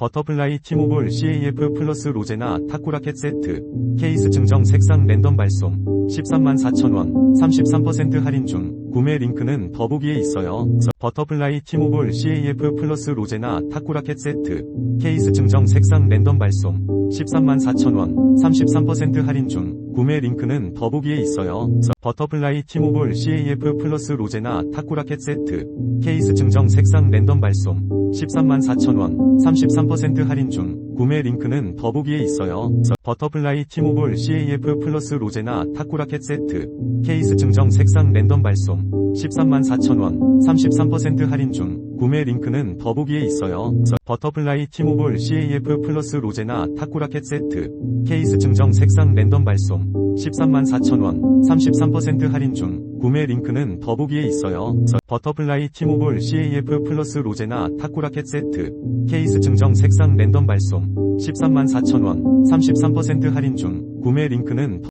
버터플라이 티모볼 CAF 플러스 로제나 타쿠라켓 세트. 케이스 증정 색상 랜덤 발송. 13만 4천원. 33% 할인 중 구매 링크는 더보기에 있어요. 버터플라이 티모볼 CAF 플러스 로제나 타쿠라켓 세트 케이스 증정 색상 랜덤 발송 13만 4천원 33% 할인 중 구매 링크는 더보기에 있어요. 버터플라이 티모볼 CAF 플러스 로제나 타쿠라켓 세트 케이스 증정 색상 랜덤 발송 13만 4천원 33% 할인 중 구매 링크는 더보기에 있어요. 버터플라이 티모볼 CAF 플러스 로제나 타쿠라켓 세트 케이스 증정 색상 랜덤 발송 13만 4천원 33% 할인 중 구매 링크는 더보기에 있어요. 버터플라이 티모볼 CAF 플러스 로제나 타쿠라켓 세트 케이스 증정 색상 랜덤 발송 13만 4천원 33% 할인 중 구매 링크는 더보기에 있어요. 버터플라이 티모볼 CAF 플러스 로제나 타쿠라켓 세트 케이스 증정 색상 랜덤 발송 13만 4천원 33% 할인 중 구매 링크는